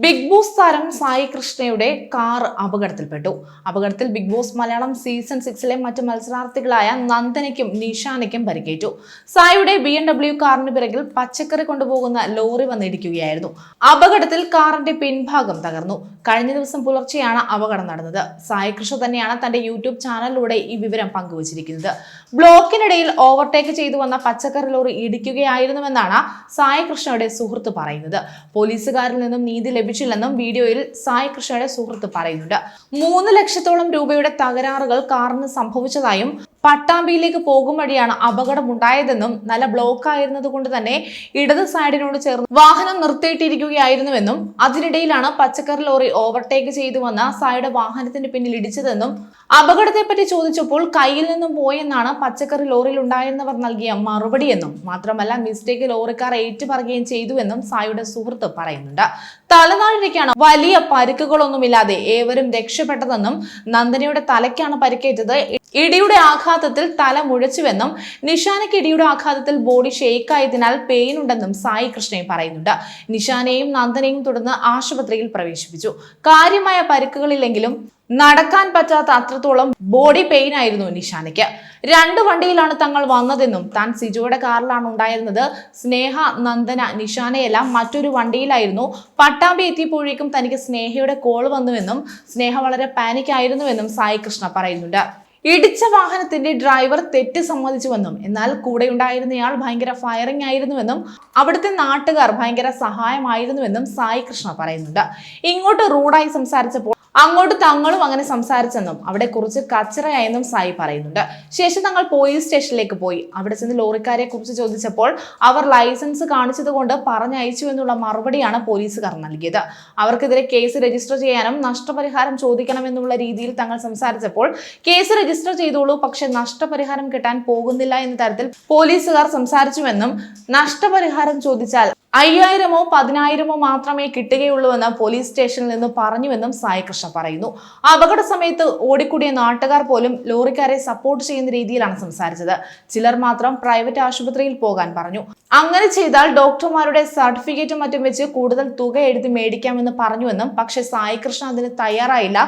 Big boss താരം സായി കൃഷ്ണയുടെ car അപകടത്തിൽപ്പെട്ടു. അപകടത്തിൽ ബിഗ് ബോസ് മലയാളം സീസൺ സിക്സിലെ മറ്റ് മത്സരാർത്ഥികളായ നന്ദനയ്ക്കും നിഷാനയ്ക്കും പരിക്കേറ്റു. സായിയുടെ ബി എം ഡബ്ല്യു കാറിന് പിറകിൽ പച്ചക്കറി കൊണ്ടുപോകുന്ന ലോറി വന്നിടിക്കുകയായിരുന്നു. അപകടത്തിൽ കാറിന്റെ പിൻഭാഗം തകർന്നു. കഴിഞ്ഞ ദിവസം പുലർച്ചെയാണ് അപകടം നടന്നത്. സായി കൃഷ്ണ തന്നെയാണ് തന്റെ യൂട്യൂബ് ചാനലിലൂടെ ഈ വിവരം പങ്കുവച്ചിരിക്കുന്നത്. ബ്ലോക്കിനിടയിൽ ഓവർടേക്ക് ചെയ്തു വന്ന പച്ചക്കറി ലോറി ഇടിക്കുകയായിരുന്നുവെന്നാണ് സായി കൃഷ്ണയുടെ സുഹൃത്ത് പറയുന്നത്. പോലീസുകാരിൽ നിന്നും നീതി ലഭിച്ചില്ലെന്നും വീഡിയോയിൽ സായി കൃഷ്ണയുടെ സുഹൃത്ത് പറയുന്നുണ്ട്. മൂന്ന് ലക്ഷത്തോളം രൂപയുടെ തകരാറുകൾ കാറിന് സംഭവിച്ചതായും പട്ടാമ്പിയിലേക്ക് പോകും വഴിയാണ് അപകടമുണ്ടായതെന്നും നല്ല ബ്ലോക്ക് ആയിരുന്നത് കൊണ്ട് തന്നെ ഇടത് സൈഡിനോട് ചേർന്ന് വാഹനം നിർത്തിയിട്ടിരിക്കുകയായിരുന്നുവെന്നും അതിനിടയിലാണ് പച്ചക്കറി ലോറി ഓവർടേക്ക് ചെയ്തു വന്ന സായുടെ വാഹനത്തിന് പിന്നിൽ ഇടിച്ചതെന്നും അപകടത്തെപ്പറ്റി ചോദിച്ചപ്പോൾ കയ്യിൽ നിന്നും പോയെന്നാണ് പച്ചക്കറി ലോറിയിൽ ഉണ്ടായിരുന്നവർ നൽകിയ മറുപടിയെന്നും മാത്രമല്ല മിസ്റ്റേക്ക് ലോറിക്കാർ ഏറ്റുപറയുകയും ചെയ്തുവെന്നും സായുടെ സുഹൃത്ത് പറയുന്നുണ്ട്. തലനാഴിലേക്കാണ് വലിയ പരിക്കുകളൊന്നുമില്ലാതെ ഏവരും രക്ഷപ്പെട്ടതെന്നും നന്ദനയുടെ തലയ്ക്കാണ് പരിക്കേറ്റത്. ഇടിയുടെ ആഘാതത്തിൽ തല മുഴച്ചുവെന്നും നിഷാനയ്ക്ക് ഇടിയുടെ ആഘാതത്തിൽ ബോഡി ഷെയ്ക്കായതിനാൽ പെയിൻ ഉണ്ടെന്നും സായി കൃഷ്ണയും പറയുന്നുണ്ട്. നിഷാനെയും നന്ദനെയും തുടർന്ന് ആശുപത്രിയിൽ പ്രവേശിപ്പിച്ചു. കാര്യമായ പരിക്കുകളില്ലെങ്കിലും നടക്കാൻ പറ്റാത്ത അത്രത്തോളം ബോഡി പെയിൻ ആയിരുന്നു നിഷാനയ്ക്ക്. രണ്ട് വണ്ടിയിലാണ് തങ്ങൾ വന്നതെന്നും താൻ സിജോയുടെ കാറിലാണ് ഉണ്ടായിരുന്നത്. സ്നേഹ നന്ദന നിഷാനയെല്ലാം മറ്റൊരു വണ്ടിയിലായിരുന്നു. പട്ടാമ്പി എത്തിയപ്പോഴേക്കും തനിക്ക് സ്നേഹയുടെ കോൾ വന്നുവെന്നും സ്നേഹ വളരെ പാനിക് ആയിരുന്നുവെന്നും സായി കൃഷ്ണ പറയുന്നുണ്ട്. ഇടിച്ച വാഹനത്തിന്റെ ഡ്രൈവർ തെറ്റ് സമ്മതിച്ചുവെന്നും എന്നാൽ കൂടെ ഉണ്ടായിരുന്നയാൾ ഭയങ്കര ഫയറിംഗ് ആയിരുന്നുവെന്നും അവിടുത്തെ നാട്ടുകാർ ഭയങ്കര സഹായമായിരുന്നുവെന്നും സായി കൃഷ്ണ പറയുന്നുണ്ട്. ഇങ്ങോട്ട് റൂഡായി സംസാരിച്ചപ്പോൾ അങ്ങോട്ട് തങ്ങളും അങ്ങനെ സംസാരിച്ചെന്നും അവിടെ കുറച്ച് കച്ചറയായെന്നും സായി പറയുന്നുണ്ട്. ശേഷം തങ്ങൾ പോലീസ് സ്റ്റേഷനിലേക്ക് പോയി. അവിടെ ചെന്ന് ലോറിക്കാരെ കുറിച്ച് ചോദിച്ചപ്പോൾ അവർ ലൈസൻസ് കാണിച്ചതുകൊണ്ട് പറഞ്ഞയച്ചു എന്നുള്ള മറുപടിയാണ് പോലീസുകാർ നൽകിയത്. അവർക്കെതിരെ കേസ് രജിസ്റ്റർ ചെയ്യാനും നഷ്ടപരിഹാരം ചോദിക്കണമെന്നുള്ള രീതിയിൽ തങ്ങൾ സംസാരിച്ചപ്പോൾ കേസ് രജിസ്റ്റർ ചെയ്തോളൂ പക്ഷെ നഷ്ടപരിഹാരം കിട്ടാൻ പോകുന്നില്ല എന്ന തരത്തിൽ പോലീസുകാർ സംസാരിച്ചുവെന്നും നഷ്ടപരിഹാരം ചോദിച്ചാൽ അയ്യായിരമോ പതിനായിരമോ മാത്രമേ കിട്ടുകയുള്ളൂവെന്ന് പോലീസ് സ്റ്റേഷനിൽ നിന്ന് പറഞ്ഞുവെന്നും സായി കൃഷ്ണ പറയുന്നു. അപകട സമയത്ത് ഓടിക്കൂടിയ നാട്ടുകാർ പോലും ലോറിക്കാരെ സപ്പോർട്ട് ചെയ്യുന്ന രീതിയിലാണ് സംസാരിച്ചത്. ചിലർ മാത്രം പ്രൈവറ്റ് ആശുപത്രിയിൽ പോകാൻ പറഞ്ഞു. അങ്ങനെ ചെയ്താൽ ഡോക്ടർമാരുടെ സർട്ടിഫിക്കറ്റും മറ്റും വെച്ച് കൂടുതൽ തുക എഴുതി മേടിക്കാമെന്ന് പറഞ്ഞുവെന്നും പക്ഷേ സായി കൃഷ്ണ അതിന് തയ്യാറായില്ല.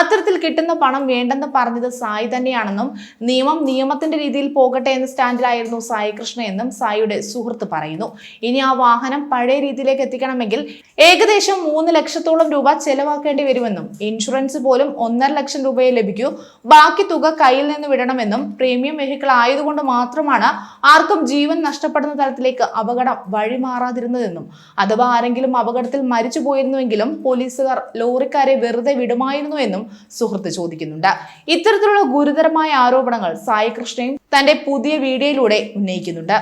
അത്തരത്തിൽ കിട്ടുന്ന പണം വേണ്ടെന്ന് പറഞ്ഞത് സായി തന്നെയാണെന്നും നിയമം നിയമത്തിന്റെ രീതിയിൽ പോകട്ടെ എന്ന സ്റ്റാൻഡിലായിരുന്നു സായി കൃഷ്ണ എന്നും സായിയുടെ സുഹൃത്ത് പറയുന്നു. ഇനി ആ വാഹനം പഴയ രീതിയിലേക്ക് എത്തിക്കണമെങ്കിൽ ഏകദേശം മൂന്ന് ലക്ഷത്തോളം രൂപ ചെലവാക്കേണ്ടി വരുമെന്നും ഇൻഷുറൻസ് പോലും ഒന്നര ലക്ഷം രൂപയെ ലഭിക്കൂ. ബാക്കി തുക കയ്യിൽ നിന്ന് വിടണമെന്നും പ്രീമിയം വെഹിക്കിൾ ആയതുകൊണ്ട് മാത്രമാണ് ആർക്കും ജീവൻ നഷ്ടപ്പെടുന്ന തരത്തിലേക്ക് അപകടം വഴിമാറാതിരുന്നതെന്നും അഥവാ ആരെങ്കിലും അപകടത്തിൽ മരിച്ചു പോയിരുന്നുവെങ്കിലും പോലീസുകാർ ലോറിക്കാരെ വെറുതെ വിടുമായിരുന്നു എന്നും സുഹൃത്ത് ചോദിക്കുന്നുണ്ട്. ഇത്തരത്തിലുള്ള ഗുരുതരമായ ആരോപണങ്ങൾ സായി കൃഷ്ണയും തന്റെ പുതിയ വീഡിയോയിലൂടെ ഉന്നയിക്കുന്നുണ്ട്.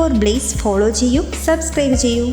ഫോർ ബ്ലേസ് ഫോളോ ചെയ്യൂ സബ്സ്ക്രൈബ് ചെയ്യൂ.